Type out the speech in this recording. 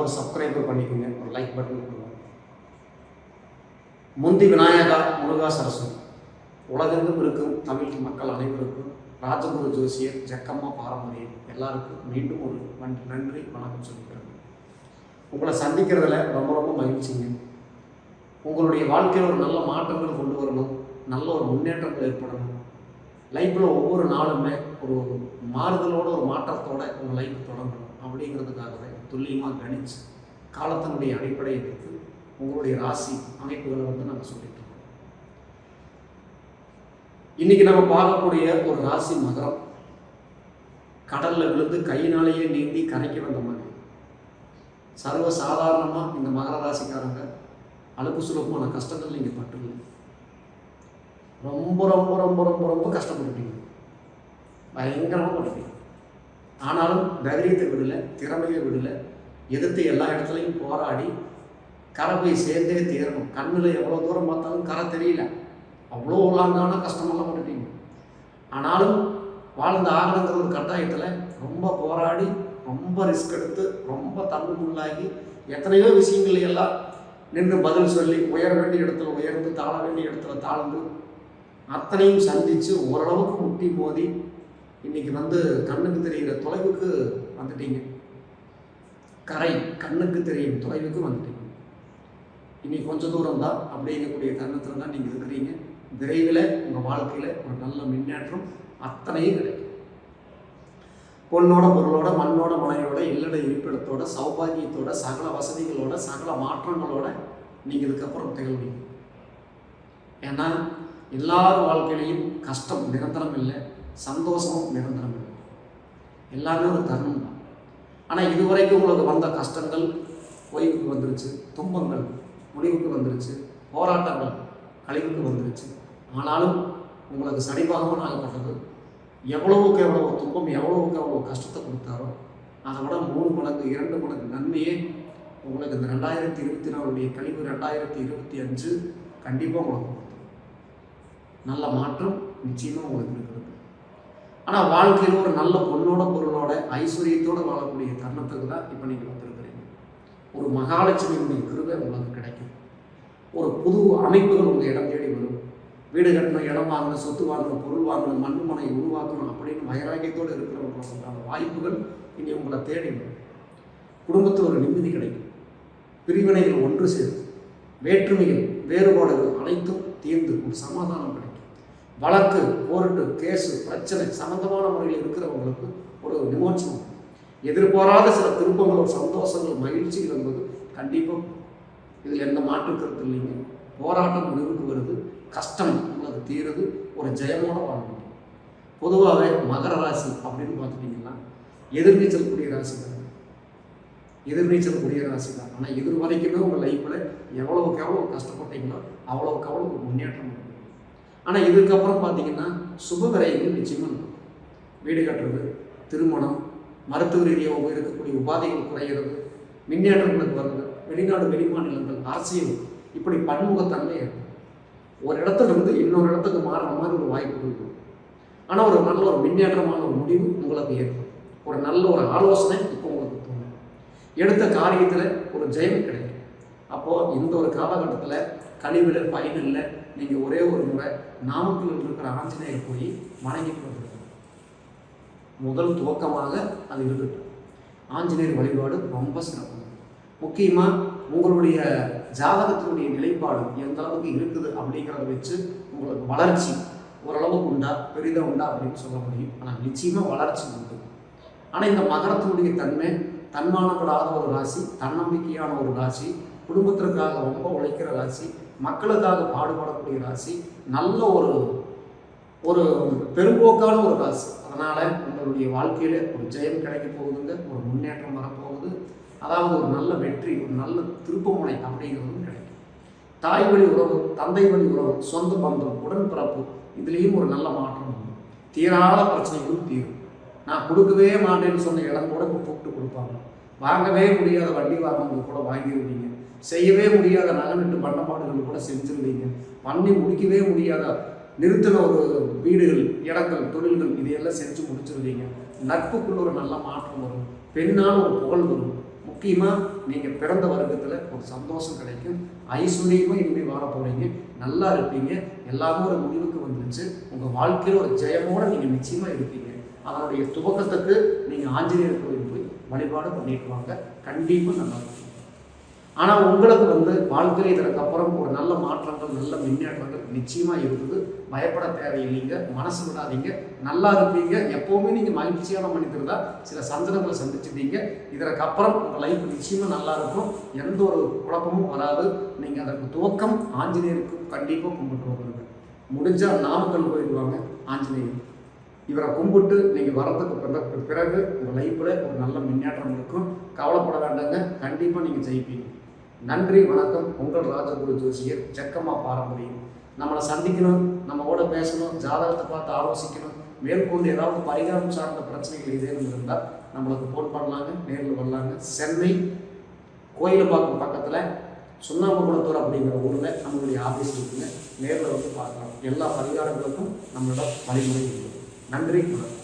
பார்த்தவங்க ஒரு சப்ஸ்கிரைபர் பண்ணிக்கோங்க. ஒரு லைக் பட்டன் கொடுங்க. முந்தி விநாயகா முருகா சரஸ்வதி. உலகெங்கும் இருக்கும் தமிழ் மக்கள் அனைவருக்கும் ராஜகுரு ஜோசியர் ஜக்கம்மா பாரம்பரியம் எல்லாருக்கும் மீண்டும் ஒரு நன்றி நன்றி வணக்கம் சொல்லிக்கிறேன். உங்களை சந்திக்கிறதுல ரொம்ப ரொம்ப மகிழ்ச்சிங்க. உங்களுடைய வாழ்க்கையில் ஒரு நல்ல மாற்றங்கள் கொண்டு வரணும். நல்ல ஒரு முன்னேற்றங்கள் ஏற்படணும். லைஃப்பில் ஒவ்வொரு நாளுமே ஒரு மாறுதலோட ஒரு மாற்றத்தோட உங்கள் லைஃப் தொடங்கணும். அப்படிங்கிறதுக்காகவே துல்லியமாக கணிச்சு காலத்தினுடைய அடிப்படையை வைத்து உங்களுடைய ராசி அமைப்புகளை வந்து நாங்கள் சொல்லிட்டு இருக்கோம். இன்னைக்கு நம்ம பார்க்கக்கூடிய ஒரு ராசி மகரம். கடல்ல விழுந்து கையினாலேயே நீந்தி கரைக்கு வந்த மாதிரி. சர்வ சாதாரணமாக இந்த மகர ராசிக்காரங்க அழுப்பு சுலபமான கஷ்டங்கள் நீங்கள் பட்டுங்க. ரொம்ப ரொம்ப ரொம்ப ரொம்ப ரொம்ப கஷ்டப்பட்டுட்டீங்க. பயங்கரமாக பட்டுட்டீங்க. ஆனாலும் தைரியத்தை விடலை திறமையை விடலை எதிர்த்து எல்லா இடத்துலையும் போராடி கரை போய் சேர்ந்தே தீரணும் கண்ணில் எவ்வளோ தூரம் பார்த்தாலும் கரை தெரியல. அவ்வளோ லாங்கான கஷ்டமெல்லாம் பட்டுட்டீங்க. ஆனாலும் வாழ்ந்து ஆகணுங்கிற ஒரு கட்டாயத்தில் ரொம்ப போராடி ரொம்ப ரிஸ்க் எடுத்து ரொம்ப தள்ளுமுள்ளாகி எத்தனையோ விஷயங்கள் எல்லாம் நின்று பதில் சொல்லி உயர வேண்டிய இடத்துல உயர்ந்து தாழ வேண்டிய இடத்துல தாழ்ந்து அத்தனையும் சந்தித்து ஓரளவுக்கு முட்டி மோதி இன்னைக்கு வந்து கண்ணுக்கு தெரிகிற தொலைவுக்கு வந்துட்டீங்க. கரை கண்ணுக்கு தெரியும் தொலைவுக்கு வந்துட்டீங்க. இனி கொஞ்ச தூரம் தான் அப்படிங்கக்கூடிய தருணத்தில் தான் நீங்கள் இருக்கிறீங்க. விரைவில் உங்கள் வாழ்க்கையில் ஒரு நல்ல முன்னேற்றம் அத்தனையும் கிடைக்கும். பொண்ணோட பொருளோட மண்ணோட மனையோட இல்லட இருப்பிடத்தோட சௌபாகியத்தோட சகல வசதிகளோட சகல மாற்றங்களோட நீங்கள் இதுக்கப்புறம் திகழ்வீங்க. ஏன்னா எல்லார் வாழ்க்கையிலையும் கஷ்டம் நிரந்தரம் இல்லை. சந்தோஷமும் நிரந்தரம் எல்லாமே ஒரு தருணம் தான். ஆனால் இதுவரைக்கும் உங்களுக்கு வந்த கஷ்டங்கள் ஓய்வுக்கு வந்துருச்சு துன்பங்கள் முடிவுக்கு வந்துருச்சு போராட்டங்கள் கழிவுக்கு வந்துருச்சு. ஆனாலும் உங்களுக்கு சரிபாகமாக ஆகப்பட்டது எவ்வளவுக்கு எவ்வளவு துன்பம் எவ்வளவுக்கு எவ்வளோ கஷ்டத்தை கொடுத்தாரோ அதை விட மூணு மடங்கு இரண்டு மடங்கு நன்மையே உங்களுக்கு இந்த ரெண்டாயிரத்தி இருபத்தி நாலுடைய கழிவு ரெண்டாயிரத்தி இருபத்தி அஞ்சு கண்டிப்பாக உங்களுக்கு கொடுக்கும். நல்ல மாற்றம் நிச்சயமாக உங்களுக்கு இருக்கிறது. ஆனால் வாழ்க்கையில் ஒரு நல்ல பொண்ணோட பொருளோட ஐஸ்வர்யத்தோடு வாழக்கூடிய தருணத்துக்கு தான் இப்போ நீங்கள் வந்திருக்கிறீங்க. ஒரு மகாலட்சுமியினுடைய கிருபை உங்களுக்கு கிடைக்கும். ஒரு புது அமைப்புகள் உங்கள் இடம் தேடி வரும். வீடு கட்டணும் இடம் வாங்கணும் சொத்து வாங்கணும் பொருள் வாங்கணும் மண்ணு மனை உருவாக்கணும் அப்படின்னு வைராக்கியத்தோடு இருக்கிறவங்களுக்கு அந்த வாய்ப்புகள் இனி உங்களை தேடி வரும். குடும்பத்தில் ஒரு நிம்மதி கிடைக்கும். பிரிவினைகள் ஒன்று சேரும். வேற்றுமைகள் வேறுபாடுகள் அனைத்தும் தீர்ந்து ஒரு சமாதானம் கிடைக்கும். வழக்கு கோர்ட்டு கேஸு பிரச்சனை சம்பந்தமான முறையில் இருக்கிறவங்களுக்கு ஒரு விமோச்சனம் எதிர்பாராத சில திருப்பங்களும் சந்தோஷங்கள் மகிழ்ச்சிகள் என்பது கண்டிப்பாக இதில் எந்த மாற்று கருத்து இல்லைங்க. போராட்டம் முடிவுக்கு வருது கஷ்டம் உங்களுக்கு தீருது ஒரு ஜெயமோட வாழ்க்கை. பொதுவாகவே மகர ராசி அப்படின்னு பார்த்துட்டிங்கன்னா எதிர்நீச்சல் கூடிய ராசி தான். எதிர்நீச்சல் கூடிய ராசி தான். ஆனால் எதிர் வரைக்குமே உங்கள் லைஃப்பில் எவ்வளோக்கு எவ்வளோ கஷ்டப்பட்டீங்களோ அவ்வளோக்கு அவ்வளோ முன்னேற்றம் இருக்கும் ஆனால் இதுக்கப்புறம் பார்த்தீங்கன்னா சுப விரயங்கள் நிச்சயமாக வீடு கட்டுறது திருமணம் மருத்துவ ரீதியாக இருக்கக்கூடிய உபாதைகள் குறைகிறது மின்னேற்றங்களுக்கு வருது வெளிநாடு வெளிமாநிலங்கள் அரசியல் இப்படி பன்முகத்தன்மை ஒரு இடத்துல இருந்து இன்னொரு இடத்துக்கு மாறுற மாதிரி ஒரு வாய்ப்பு இருக்கும் ஆனால் ஒரு நல்ல ஒரு மின்னேற்றமான ஒரு முடிவு உங்களுக்கு ஏற்படும். ஒரு நல்ல ஒரு ஆலோசனை இப்போ உங்களுக்கு தோணும். எடுத்த காரியத்தில் ஒரு ஜெயம் கிடைக்கும். அப்போது இந்த ஒரு காலகட்டத்தில் கழிவில் பயனில்லை. நீங்கள் ஒரே ஒரு முறை நாமக்கல் இருக்கிற ஆஞ்சநேயர் போய் வணங்கிட்டு வந்துடுங்க முதல் துவக்கமாக அது இருக்கட்டும் ஆஞ்சநேயர் வழிபாடு ரொம்ப சிறப்பு. முக்கியமாக உங்களுடைய ஜாதகத்தினுடைய நிலைப்பாடு எந்த அளவுக்கு இருக்குது அப்படிங்கிறத வச்சு உங்களுக்கு வளர்ச்சி ஓரளவுக்கு உண்டா பெரிதாக உண்டா அப்படின்னு சொல்ல முடியும். ஆனால் நிச்சயமாக வளர்ச்சி உண்டு. ஆனால் இந்த மகரத்தினுடைய தன்மை தன்மானப்படாத ஒரு ராசி தன்னம்பிக்கையான ஒரு ராசி குடும்பத்திற்காக ரொம்ப உழைக்கிற ராசி மக்களுக்காக பாடுபடக்கூடிய ராசி நல்ல ஒரு ஒரு பெரும்போக்கான ஒரு ராசி. அதனால் உங்களுடைய வாழ்க்கையில் ஒரு ஜெயம் கிடைக்க போகுதுங்க. ஒரு முன்னேற்றம் வரப்போகுது. அதாவது ஒரு நல்ல வெற்றி ஒரு நல்ல திருப்பமுனை அப்படிங்கிறதும் கிடைக்கும். தாய் வழி உறவு தந்தை வழி உறவு சொந்த பந்தம் உடன்பிறப்பு இதுலேயும் ஒரு நல்ல மாற்றம் உண்டு. தீராத பிரச்சனைகளும் தீரும். நான் கொடுக்கவே மாட்டேன்னு சொன்ன இடம் கூட கூப்பிட்டு கொடுப்பாங்க. வாங்கவே முடியாத வண்டி வாகனங்கள் கூட வாங்கிடுவீங்க செய்யவே முடியாத நகனிட்டு பண்ணப்பாடுகள் கூட செஞ்சிருவீங்க பண்ணி முடிக்கவே முடியாத நிறுத்தின ஒரு வீடுகள் இடங்கள் தொழில்கள் இதையெல்லாம் செஞ்சு முடிச்சிருவீங்க நட்புக்குள்ள ஒரு நல்ல மாற்றம் வரும். பெண்ணால் ஒரு புகழ் வரும். முக்கியமாக நீங்கள் பிறந்த வர்க்கத்தில் ஒரு சந்தோஷம் கிடைக்கும். ஐஸ்வர்யமாக இனிமேல் வாழ போகிறீங்க நல்லா இருப்பீங்க. எல்லாமே ஒரு முடிவுக்கு வந்துருச்சு. உங்கள் வாழ்க்கையில் ஒரு ஜெயமோடு நீங்கள் நிச்சயமாக இருப்பீங்க. அதனுடைய துவக்கத்துக்கு நீங்கள் ஆஞ்சநேயர் கோயில் போய் வழிபாடு பண்ணிட்டு வாங்க. கண்டிப்பாக நல்லா இருக்கும். ஆனால் உங்களுக்கு வந்து வாழ்க்கையில் இதற்கப்புறம் ஒரு நல்ல மாற்றங்கள் நல்ல முன்னேற்றங்கள் நிச்சயமாக இருக்குது. பயப்பட தேவையில்லைங்க. மனசு விடாதீங்க. நல்லா இருப்பீங்க. எப்போவுமே நீங்கள் மகிழ்ச்சியான மனிதர் தான். சில சந்தனங்களை சந்திச்சிட்டீங்க இதற்கப்புறம் உங்கள் லைஃப் நிச்சயமாக நல்லா இருக்கும். எந்த ஒரு குழப்பமும் வராது. நீங்கள் அதற்கு துவக்கம் ஆஞ்சநேயருக்கு கண்டிப்பாக கும்பிட்டு வந்துருங்க. முடிஞ்சால் நாமக்கல் போயிடுவாங்க ஆஞ்சநேயர். இவரை கும்பிட்டு நீங்கள் வரதுக்கு பிற- பிறகு உங்கள் லைஃப்பில் ஒரு நல்ல முன்னேற்றம் இருக்கும். கவலைப்பட வேண்டாங்க. கண்டிப்பாக நீங்கள் ஜெயிப்பீங்க. நன்றி வணக்கம். உங்கள் ராஜகுரு ஜோசியர் ஜக்கம்மா பாரம்பரியம். நம்மளை சந்திக்கணும் நம்மளோட பேசணும் ஜாதகத்தை பார்த்து ஆலோசிக்கணும் மேற்கொண்டு ஏதாவது பரிகாரம் சார்ந்த பிரச்சனைகள் ஏதேனும் இருந்தால் நம்மளுக்கு ஃபோன் பண்ணலாங்க நேரில் வரலாங்க. சென்னை கோயிலம்பாக்கம் பக்கத்தில் சுண்ணாம்புக்குளத்தூர் அப்படிங்கிற ஊரில் நம்மளுடைய ஆஃபீஸ் இருக்குங்க. நேரில் வந்து பார்க்கலாம். எல்லா பரிகாரங்களுக்கும் நம்மளோட வழிமுறை இருக்குது. நன்றி வணக்கம்.